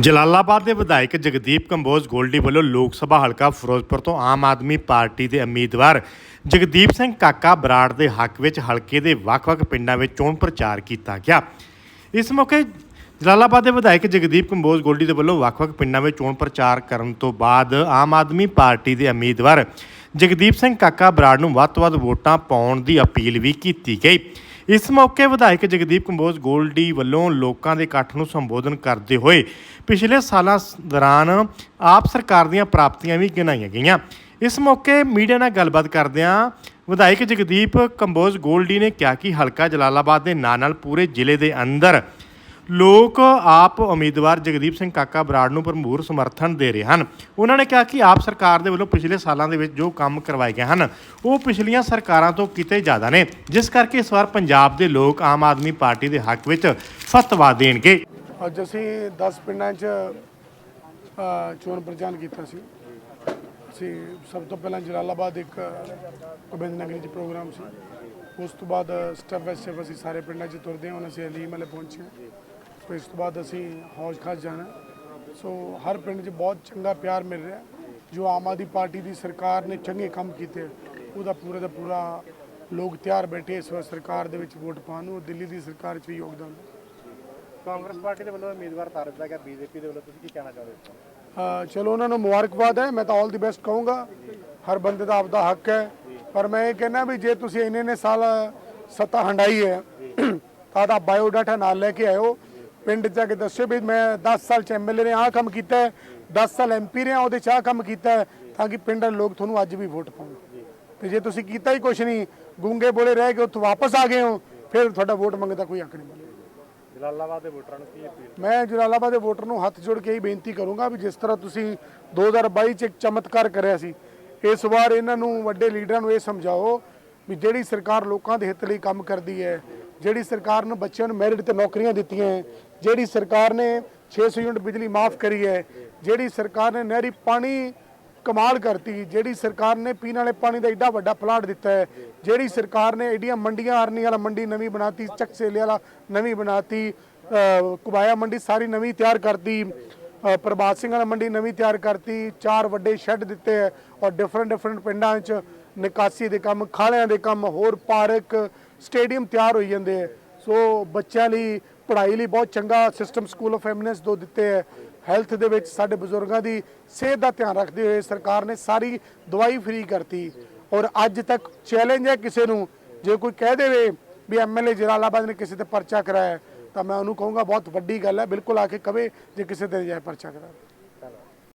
ਜਲਾਲਾਬਾਦ ਦੇ ਵਿਧਾਇਕ ਜਗਦੀਪ ਕੰਬੋਜ ਗੋਲਡੀ ਵੱਲੋਂ ਲੋਕ ਸਭਾ ਹਲਕਾ ਫਿਰੋਜ਼ਪੁਰ ਤੋਂ ਆਮ ਆਦਮੀ ਪਾਰਟੀ ਦੇ ਉਮੀਦਵਾਰ ਜਗਦੀਪ ਸਿੰਘ ਕਾਕਾ ਬਰਾੜ ਦੇ ਹੱਕ ਵਿੱਚ ਹਲਕੇ ਦੇ ਵੱਖ-ਵੱਖ ਪਿੰਡਾਂ ਵਿੱਚ ਚੋਣ ਪ੍ਰਚਾਰ ਕੀਤਾ ਗਿਆ। ਇਸ ਮੌਕੇ ਜਲਾਲਾਬਾਦ ਦੇ ਵਿਧਾਇਕ ਜਗਦੀਪ ਕੰਬੋਜ ਗੋਲਡੀ ਦੇ ਵੱਲੋਂ ਵੱਖ-ਵੱਖ ਪਿੰਡਾਂ ਵਿੱਚ ਚੋਣ ਪ੍ਰਚਾਰ ਕਰਨ ਤੋਂ ਬਾਅਦ ਆਮ ਆਦਮੀ ਪਾਰਟੀ ਦੇ ਉਮੀਦਵਾਰ ਜਗਦੀਪ ਸਿੰਘ ਕਾਕਾ ਬਰਾੜ ਨੂੰ ਵੱਧ ਤੋਂ ਵੱਧ ਵੋਟਾਂ ਪਾਉਣ ਦੀ ਅਪੀਲ ਵੀ ਕੀਤੀ ਗਈ। ਇਸ ਮੌਕੇ ਵਿਧਾਇਕ ਜਗਦੀਪ ਕੰਬੋਜ ਗੋਲਡੀ ਵੱਲੋਂ ਲੋਕਾਂ ਦੇ ਇਕੱਠ ਨੂੰ ਸੰਬੋਧਨ ਕਰਦੇ ਹੋਏ ਪਿਛਲੇ ਸਾਲਾਂ ਸ- ਦੌਰਾਨ ਆਪ ਸਰਕਾਰ ਦੀਆਂ ਪ੍ਰਾਪਤੀਆਂ ਵੀ ਗਿਣਾਈਆਂ ਗਈਆਂ। ਇਸ ਮੌਕੇ ਮੀਡੀਆ ਨਾਲ ਗੱਲਬਾਤ ਕਰਦਿਆਂ ਵਿਧਾਇਕ ਜਗਦੀਪ ਕੰਬੋਜ ਗੋਲਡੀ ਨੇ ਕਿਹਾ ਕਿ ਹਲਕਾ ਜਲਾਲਾਬਾਦ ਦੇ ਨਾਲ ਨਾਲ ਪੂਰੇ ਜ਼ਿਲ੍ਹੇ ਦੇ ਅੰਦਰ ਲੋਕ ਆਪ ਉਮੀਦਵਾਰ ਜਗਦੀਪ ਸਿੰਘ ਕਾਕਾ ਬਰਾੜ ਨੂੰ ਭਰਪੂਰ ਸਮਰਥਨ ਦੇ ਰਹੇ ਹਨ। ਉਹਨਾਂ ਨੇ ਕਿਹਾ ਕਿ ਆਪ ਸਰਕਾਰ ਦੇ ਵੱਲੋਂ ਪਿਛਲੇ ਸਾਲਾਂ ਦੇ ਵਿੱਚ ਜੋ ਕੰਮ ਕਰਵਾਏ ਗਏ ਹਨ, ਉਹ ਪਿਛਲੀਆਂ ਸਰਕਾਰਾਂ ਤੋਂ ਕਿਤੇ ਜ਼ਿਆਦਾ ਨੇ, ਜਿਸ ਕਰਕੇ ਇਸ ਵਾਰ ਪੰਜਾਬ ਦੇ ਲੋਕ ਆਮ ਆਦਮੀ ਪਾਰਟੀ ਦੇ ਹੱਕ ਵਿੱਚ ਫਤਵਾ ਦੇਣਗੇ। ਅੱਜ ਅਸੀਂ 10 ਪਿੰਡਾਂ 'ਚ ਚੋਣ ਪ੍ਰਚਾਰ ਕੀਤਾ ਸੀ। ਅਸੀਂ ਸਭ ਤੋਂ ਪਹਿਲਾਂ ਜਲਾਲਾਬਾਦ ਇੱਕ ਗੋਬਿੰਦ ਨਗਰੀ 'ਚ ਪ੍ਰੋਗਰਾਮ ਸੀ। ਉਸ ਤੋਂ ਬਾਅਦ ਸਟੈਪ ਬਾਈ ਸਟੈਪ ਅਸੀਂ ਸਾਰੇ ਪਿੰਡਾਂ 'ਚ ਤੁਰਦੇ ਹਾਂ, ਹੁਣ ਅਸੀਂ ਅਲੀਮ ਵਾਲੇ ਪਹੁੰਚੇ ਹਾਂ। ਸੋ ਇਸ ਤੋਂ ਬਾਅਦ ਅਸੀਂ ਹੌਜ ਖਾਸ ਜਾਣਾ ਸੋ ਹਰ ਪਿੰਡ 'ਚ ਬਹੁਤ ਚੰਗਾ ਪਿਆਰ ਮਿਲ ਰਿਹਾ ਜੋ ਆਮ ਆਦਮੀ ਪਾਰਟੀ ਦੀ ਸਰਕਾਰ ਨੇ ਚੰਗੇ ਕੰਮ ਕੀਤੇ ਉਹਦਾ ਪੂਰੇ ਦਾ ਪੂਰਾ ਲੋਕ ਤਿਆਰ ਬੈਠੇ ਇਸ ਵਾਰ ਸਰਕਾਰ ਦੇ ਵਿੱਚ ਵੋਟ ਪਾਉਣ ਨੂੰ ਦਿੱਲੀ ਦੀ ਸਰਕਾਰ 'ਚ ਵੀ ਯੋਗਦਾਨ ਕਾਂਗਰਸ ਪਾਰਟੀ ਦੇ ਵੱਲੋਂ ਉਮੀਦਵਾਰ ਤਾਰ ਦਿੱਤਾ ਗਿਆ ਬੀਜੇਪੀ ਦੇ ਵੱਲੋਂ ਤੁਸੀਂ ਕੀ ਕਹਿਣਾ ਚਾਹੁੰਦੇ ਹੋ ਚਲੋ ਉਹਨਾਂ ਨੂੰ ਮੁਬਾਰਕਬਾਦ ਹੈ ਮੈਂ ਤਾਂ ਆਲ ਦੀ ਬੈਸਟ ਕਹੂੰਗਾ ਹਰ ਬੰਦੇ ਦਾ ਆਪਦਾ ਹੱਕ ਹੈ ਪਰ ਮੈਂ ਇਹ ਕਹਿੰਦਾ ਵੀ ਜੇ ਤੁਸੀਂ ਇੰਨੇ ਨੇ ਸਾਲ ਸੱਤਾ ਹੰਡਾਈ ਹੈ ਤਾਂ ਦਾ ਬਾਇਓਡਾਟਾ ਨਾਲ ਲੈ ਕੇ ਆਇਓ ਪਿੰਡ 'ਚ ਜਾ ਕੇ ਦੱਸਿਓ ਵੀ ਮੈਂ 10 ਸਾਲ ਚ ਐਮਐਲਏ ਨੇ ਆਹ ਕੰਮ ਕੀਤਾ ਹੈ। 10 ਸਾਲ ਐਮਪੀ ਰਿਹਾ ਉਹਦੇ ਚ ਆਹ ਕੰਮ ਕੀਤਾ ਹੈ ਤਾਂ ਕਿ ਪਿੰਡ ਦੇ ਲੋਕ ਤੁਹਾਨੂੰ ਅੱਜ ਵੀ ਵੋਟ ਪਾਉਣ। ਤੇ ਜੇ ਤੁਸੀਂ ਕੀਤਾ ਹੀ ਕੁਛ ਨਹੀਂ ਗੂੰਗੇ ਬੋਲੇ ਰਹਿ ਕੇ ਉੱਥੋਂ ਵਾਪਸ ਆ ਗਏ ਹੋ ਫਿਰ ਤੁਹਾਡਾ ਵੋਟ ਮੰਗਦਾ ਕੋਈ ਹੱਕ ਨਹੀਂ ਬਣੇਗਾ ਜਲਾਲਾਬਾਦ ਦੇ ਵੋਟਰਾਂ ਨੂੰ ਕੀ ਅਪੀਲ? ਮੈਂ ਜਲਾਲਾਬਾਦ ਦੇ ਵੋਟਰ ਨੂੰ ਹੱਥ ਜੋੜ ਕੇ ਹੀ ਬੇਨਤੀ ਕਰੂੰਗਾ ਵੀ ਜਿਸ ਤਰ੍ਹਾਂ ਤੁਸੀਂ 2022 ਚ ਇੱਕ ਚਮਤਕਾਰ ਕਰਿਆ ਸੀ ਇਸ ਵਾਰ ਇਹਨਾਂ ਨੂੰ ਵੱਡੇ ਲੀਡਰਾਂ ਨੂੰ ਇਹ ਸਮਝਾਓ ਵੀ ਜਿਹੜੀ ਸਰਕਾਰ ਲੋਕਾਂ ਦੇ ਹਿੱਤ ਲਈ ਕੰਮ ਕਰਦੀ ਹੈ ਜਿਹੜੀ ਸਰਕਾਰ ਨੇ ਬੱਚਿਆਂ ਨੂੰ ਮੈਰਿਟ ਤੇ ਨੌਕਰੀਆਂ ਦਿੱਤੀਆਂ ਹੈ, ਜਿਹੜੀ ਸਰਕਾਰ ਨੇ 600 ਯੂਨਿਟ ਬਿਜਲੀ ਮਾਫ ਕਰੀ ਹੈ, ਜਿਹੜੀ ਸਰਕਾਰ ਨੇ ਨਹਿਰੀ ਪਾਣੀ ਕਮਾਲ ਕਰਤੀ, ਜਿਹੜੀ ਸਰਕਾਰ ਨੇ ਪੀਣ ਵਾਲੇ ਪਾਣੀ ਦਾ ਐਡਾ ਵੱਡਾ ਪਲਾਂਟ ਦਿੱਤਾ ਹੈ, ਜਿਹੜੀ ਸਰਕਾਰ ਨੇ ਐਡੀਆਂ ਮੰਡੀਆਂ ਅਰਨੀ ਵਾਲਾ ਮੰਡੀ ਨਵੀਂ ਬਣਾਤੀ, ਚੱਕ ਸੇਲੇ ਵਾਲਾ ਨਵੀਂ ਬਣਾਤੀ, ਅਹ, ਕੁਬਾਇਆ ਮੰਡੀ ਸਾਰੀ ਨਵੀਂ ਤਿਆਰ ਕਰਤੀ ਪ੍ਰਭਾਤ ਸਿੰਘ ਵਾਲਾ ਮੰਡੀ ਨਵੀਂ ਤਿਆਰ ਕਰਤੀ, ਚਾਰ ਵੱਡੇ ਸ਼ੈੱਡ ਦਿੱਤੇ ਹੈ ਔਰ ਡਿਫਰੈਂਟ ਡਿਫਰੈਂਟ ਪਿੰਡਾਂ 'ਚ ਨਿਕਾਸੀ ਦੇ ਕੰਮ, ਖਾਲਿਆਂ ਦੇ ਕੰਮ, ਹੋਰ ਪਾਰਕ ਸਟੇਡੀਅਮ ਤਿਆਰ ਹੋਈ ਜਾਂਦੇ ਹੈ ਸੋ ਬੱਚਿਆਂ ਲਈ, ਪੜ੍ਹਾਈ ਲਈ ਬਹੁਤ ਚੰਗਾ ਸਿਸਟਮ ਸਕੂਲ ਆਫ ਐਮਿਨੈਂਸ ਦੋ ਦਿੱਤੇ ਹੈ ਹੈਲਥ ਦੇ ਵਿੱਚ ਸਾਡੇ ਬਜ਼ੁਰਗਾਂ ਦੀ ਸਿਹਤ ਦਾ ਧਿਆਨ ਰੱਖਦੇ ਹੋਏ ਸਰਕਾਰ ਨੇ ਸਾਰੀ ਦਵਾਈ ਫ੍ਰੀ ਕਰਤੀ। ਔਰ ਅੱਜ ਤੱਕ ਚੈਲੰਜ ਹੈ ਕਿਸੇ ਨੂੰ। ਜੇ ਕੋਈ ਕਹਿ ਦੇਵੇ ਵੀ ਐਮਐਲਏ ਜਲਾਲਾਬਾਦ ਨੇ ਕਿਸੇ ਤੇ ਪਰਚਾ ਕਰਾਇਆ, ਤਾਂ ਮੈਂ ਉਹਨੂੰ ਕਹੂੰਗਾ, ਬਹੁਤ ਵੱਡੀ ਗੱਲ ਹੈ। ਬਿਲਕੁਲ ਆ ਕੇ ਕਵੇ ਜੇ ਕਿਸੇ ਤੇ ਜਾਇ ਪਰਚਾ ਕਰਾਇਆ